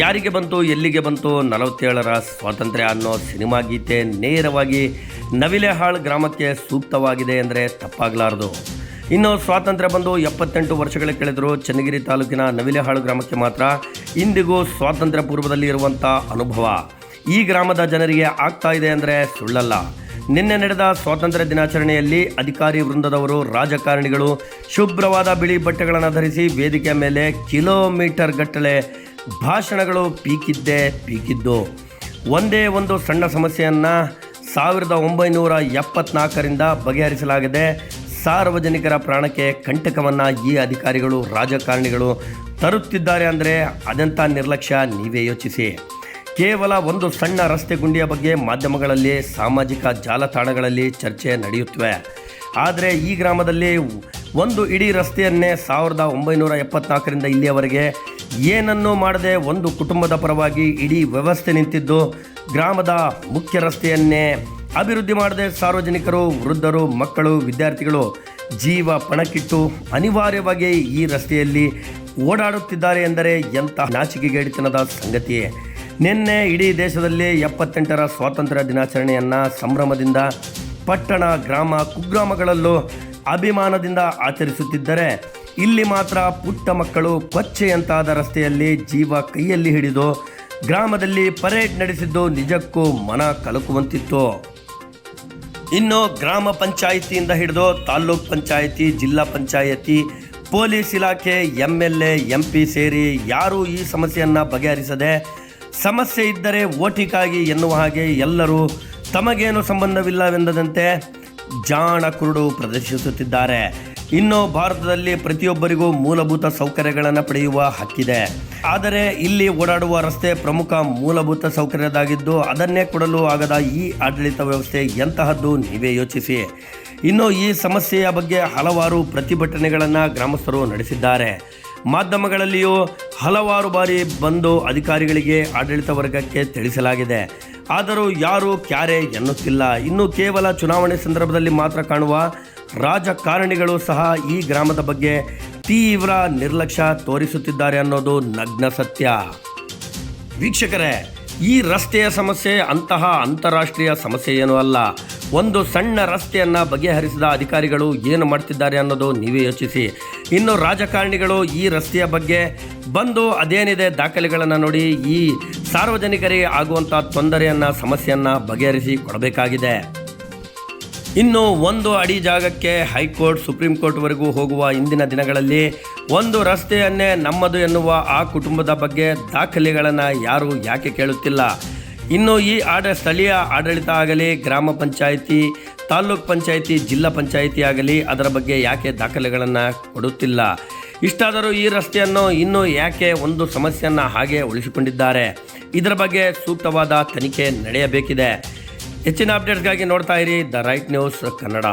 ಯಾರಿಗೆ ಬಂತು, ಎಲ್ಲಿಗೆ ಬಂತು ನಲವತ್ತೇಳರ ಸ್ವಾತಂತ್ರ್ಯ ಅನ್ನೋ ಸಿನಿಮಾ ಗೀತೆ ನೇರವಾಗಿ ನವಿಲೆಹಾಳ್ ಗ್ರಾಮಕ್ಕೆ ಸೂಕ್ತವಾಗಿದೆ ಅಂದರೆ ತಪ್ಪಾಗಲಾರದು. ಇನ್ನು ಸ್ವಾತಂತ್ರ್ಯ ಬಂದು ಎಪ್ಪತ್ತೆಂಟು ವರ್ಷಗಳ ಕಳೆದರೂ ಚನ್ನಗಿರಿ ತಾಲೂಕಿನ ನವಿಲೆಹಾಳು ಗ್ರಾಮಕ್ಕೆ ಮಾತ್ರ ಇಂದಿಗೂ ಸ್ವಾತಂತ್ರ್ಯ ಪೂರ್ವದಲ್ಲಿ ಇರುವಂಥ ಅನುಭವ. ಈ ಗ್ರಾಮದ ಜನರಿಗೆ ಆಗ್ತಾ ಇದೆ ಅಂದರೆ ಸುಳ್ಳಲ್ಲ. ನಿನ್ನೆ ನಡೆದ ಸ್ವಾತಂತ್ರ್ಯ ದಿನಾಚರಣೆಯಲ್ಲಿ ಅಧಿಕಾರಿ ವೃಂದದವರು ರಾಜಕಾರಣಿಗಳು ಶುಭ್ರವಾದ ಬಿಳಿ ಬಟ್ಟೆಗಳನ್ನು ಧರಿಸಿ ವೇದಿಕೆಯ ಮೇಲೆ ಕಿಲೋಮೀಟರ್ ಗಟ್ಟಲೆ ಭಾಷಣಗಳು ಪೀಕಿದ್ದೇ ಪೀಕಿದ್ದು. ಒಂದೇ ಒಂದು ಸಣ್ಣ ಸಮಸ್ಯೆಯನ್ನು ಸಾವಿರದ ಒಂಬೈನೂರ ಎಪ್ಪತ್ನಾಲ್ಕರಿಂದ ಬಗೆಹರಿಸಲಾಗಿದೆ. ಸಾರ್ವಜನಿಕರ ಪ್ರಾಣಕ್ಕೆ ಕಂಟಕವನ್ನು ಈ ಅಧಿಕಾರಿಗಳು, ರಾಜಕಾರಣಿಗಳು ತರುತ್ತಿದ್ದಾರೆ ಅಂದರೆ ಅದೆಂಥ ನಿರ್ಲಕ್ಷ್ಯ ನೀವೇ ಯೋಚಿಸಿ. ಕೇವಲ ಒಂದು ಸಣ್ಣ ರಸ್ತೆ ಗುಂಡಿಯ ಬಗ್ಗೆ ಮಾಧ್ಯಮಗಳಲ್ಲಿ, ಸಾಮಾಜಿಕ ಜಾಲತಾಣಗಳಲ್ಲಿ ಚರ್ಚೆ ನಡೆಯುತ್ತವೆ. ಆದರೆ ಈ ಗ್ರಾಮದಲ್ಲಿ ಒಂದು ಇಡೀ ರಸ್ತೆಯನ್ನೇ ಸಾವಿರದ ಒಂಬೈನೂರ ಎಪ್ಪತ್ನಾಲ್ಕರಿಂದ ಇಲ್ಲಿಯವರೆಗೆ ಏನನ್ನೂ ಮಾಡದೆ ಒಂದು ಕುಟುಂಬದ ಪರವಾಗಿ ಇಡೀ ವ್ಯವಸ್ಥೆ ನಿಂತಿದ್ದು ಗ್ರಾಮದ ಮುಖ್ಯ ರಸ್ತೆಯನ್ನೇ ಅಭಿವೃದ್ಧಿ ಮಾಡದೆ ಸಾರ್ವಜನಿಕರು, ವೃದ್ಧರು, ಮಕ್ಕಳು, ವಿದ್ಯಾರ್ಥಿಗಳು ಜೀವ ಪಣಕ್ಕಿಟ್ಟು ಅನಿವಾರ್ಯವಾಗಿ ಈ ರಸ್ತೆಯಲ್ಲಿ ಓಡಾಡುತ್ತಿದ್ದಾರೆ ಎಂದರೆ ಎಂಥ ನಾಚಿಕೆಗೇಡಿತನದ ಸಂಗತಿಯೇ ನಿನ್ನೆ ಇಡೀ ದೇಶದಲ್ಲಿ ಎಪ್ಪತ್ತೆಂಟರ ಸ್ವಾತಂತ್ರ್ಯ ದಿನಾಚರಣೆಯನ್ನು ಸಂಭ್ರಮದಿಂದ ಪಟ್ಟಣ, ಗ್ರಾಮ, ಕುಗ್ರಾಮಗಳಲ್ಲೂ ಅಭಿಮಾನದಿಂದ ಆಚರಿಸುತ್ತಿದ್ದರೆ ಇಲ್ಲಿ ಮಾತ್ರ ಪುಟ್ಟ ಮಕ್ಕಳು ಕೊಚ್ಚೆಯಂತಾದ ರಸ್ತೆಯಲ್ಲಿ ಜೀವ ಕೈಯಲ್ಲಿ ಹಿಡಿದು ಗ್ರಾಮದಲ್ಲಿ ಪರೇಡ್ ನಡೆಸಿದ್ದು ನಿಜಕ್ಕೂ ಮನ ಕಲಕುವಂತಿತ್ತು. ಇನ್ನು ಗ್ರಾಮ ಪಂಚಾಯಿತಿಯಿಂದ ಹಿಡಿದು ತಾಲೂಕ್ ಪಂಚಾಯಿತಿ, ಜಿಲ್ಲಾ ಪಂಚಾಯತಿ, ಪೊಲೀಸ್ ಇಲಾಖೆ ಎಂ ಎಲ್ ಎ ಎಂ ಸೇರಿ ಯಾರೂ ಈ ಸಮಸ್ಯೆಯನ್ನು ಬಗೆಹರಿಸದೆ ಸಮಸ್ಯೆ ಇದ್ದರೆ ಓಟಿಗಾಗಿ ಎನ್ನುವ ಹಾಗೆ ಎಲ್ಲರೂ ತಮಗೇನು ಸಂಬಂಧವಿಲ್ಲವೆಂದದಂತೆ ಜಾಣ ಕುರುಡು ಪ್ರದರ್ಶಿಸುತ್ತಿದ್ದಾರೆ. ಇನ್ನು ಭಾರತದಲ್ಲಿ ಪ್ರತಿಯೊಬ್ಬರಿಗೂ ಮೂಲಭೂತ ಸೌಕರ್ಯಗಳನ್ನು ಪಡೆಯುವ ಹಕ್ಕಿದೆ. ಆದರೆ ಇಲ್ಲಿ ಓಡಾಡುವ ರಸ್ತೆ ಪ್ರಮುಖ ಮೂಲಭೂತ ಸೌಕರ್ಯದಾಗಿದ್ದು ಅದನ್ನೇ ಕೊಡಲು ಆಗದ ಈ ಆಡಳಿತ ವ್ಯವಸ್ಥೆ ಎಂತಹದ್ದು ನೀವೇ ಯೋಚಿಸಿ. ಇನ್ನು ಈ ಸಮಸ್ಯೆಯ ಬಗ್ಗೆ ಹಲವಾರು ಪ್ರತಿಭಟನೆಗಳನ್ನು ಗ್ರಾಮಸ್ಥರು ನಡೆಸಿದ್ದಾರೆ. ಮಾಧ್ಯಮಗಳಲ್ಲಿಯೂ ಹಲವಾರು ಬಾರಿ ಬಂದು ಅಧಿಕಾರಿಗಳಿಗೆ ಆಡಳಿತ ವರ್ಗಕ್ಕೆ ತಿಳಿಸಲಾಗಿದೆ. ಆದರೂ ಯಾರೂ ಕ್ಯಾರೆ ಎನ್ನುತ್ತಿಲ್ಲ. ಇನ್ನು ಕೇವಲ ಚುನಾವಣೆ ಸಂದರ್ಭದಲ್ಲಿ ಮಾತ್ರ ಕಾಣುವ ರಾಜಕಾರಣಿಗಳು ಸಹ ಈ ಗ್ರಾಮದ ಬಗ್ಗೆ ತೀವ್ರ ನಿರ್ಲಕ್ಷ್ಯ ತೋರಿಸುತ್ತಿದ್ದಾರೆ ಅನ್ನೋದು ನಗ್ನ ಸತ್ಯ. ವೀಕ್ಷಕರೇ, ಈ ರಸ್ತೆಯ ಸಮಸ್ಯೆ ಅಂತಹ ಅಂತಾರಾಷ್ಟ್ರೀಯ ಸಮಸ್ಯೆ ಏನೂ ಅಲ್ಲ. ಒಂದು ಸಣ್ಣ ರಸ್ತೆಯನ್ನು ಬಗೆಹರಿಸಿದ ಅಧಿಕಾರಿಗಳು ಏನು ಮಾಡ್ತಿದ್ದಾರೆ ಅನ್ನೋದು ನೀವೇ ಯೋಚಿಸಿ. ಇನ್ನು ರಾಜಕಾರಣಿಗಳು ಈ ರಸ್ತೆಯ ಬಗ್ಗೆ ಬಂದು ಅದೇನಿದೆ ದಾಖಲೆಗಳನ್ನು ನೋಡಿ ಈ ಸಾರ್ವಜನಿಕರಿಗೆ ಆಗುವಂಥ ತೊಂದರೆಯನ್ನು, ಸಮಸ್ಯೆಯನ್ನು ಬಗೆಹರಿಸಿ ಕೊಡಬೇಕಾಗಿದೆ. ಇನ್ನು ಒಂದು ಅಡಿ ಜಾಗಕ್ಕೆ ಹೈಕೋರ್ಟ್, ಸುಪ್ರೀಂ ಕೋರ್ಟ್ವರೆಗೂ ಹೋಗುವ ಇಂದಿನ ದಿನಗಳಲ್ಲಿ ಒಂದು ರಸ್ತೆಯನ್ನೇ ನಮ್ಮದು ಎನ್ನುವ ಆ ಕುಟುಂಬದ ಬಗ್ಗೆ ದಾಖಲೆಗಳನ್ನು ಯಾರು ಯಾಕೆ ಕೇಳುತ್ತಿಲ್ಲ? ಇನ್ನು ಈ ಆಡ ಸ್ಥಳೀಯ ಆಡಳಿತ ಆಗಲಿ, ಗ್ರಾಮ ಪಂಚಾಯಿತಿ, ತಾಲ್ಲೂಕ್ ಪಂಚಾಯಿತಿ, ಜಿಲ್ಲಾ ಪಂಚಾಯಿತಿ ಆಗಲಿ ಅದರ ಬಗ್ಗೆ ಯಾಕೆ ದಾಖಲೆಗಳನ್ನು ಕೊಡುತ್ತಿಲ್ಲ? ಇಷ್ಟಾದರೂ ಈ ರಸ್ತೆಯನ್ನು ಇನ್ನೂ ಯಾಕೆ ಒಂದು ಸಮಸ್ಯೆಯನ್ನು ಹಾಗೆ ಉಳಿಸಿಕೊಂಡಿದ್ದಾರೆ? ಇದರ ಬಗ್ಗೆ ಸೂಕ್ತವಾದ ತನಿಖೆ ನಡೆಯಬೇಕಿದೆ. ಹೆಚ್ಚಿನ ಅಪ್ಡೇಟ್ಸ್ಗಾಗಿ ನೋಡ್ತಾ ಇರಿ ದ ರೈಟ್ ನ್ಯೂಸ್ ಕನ್ನಡ.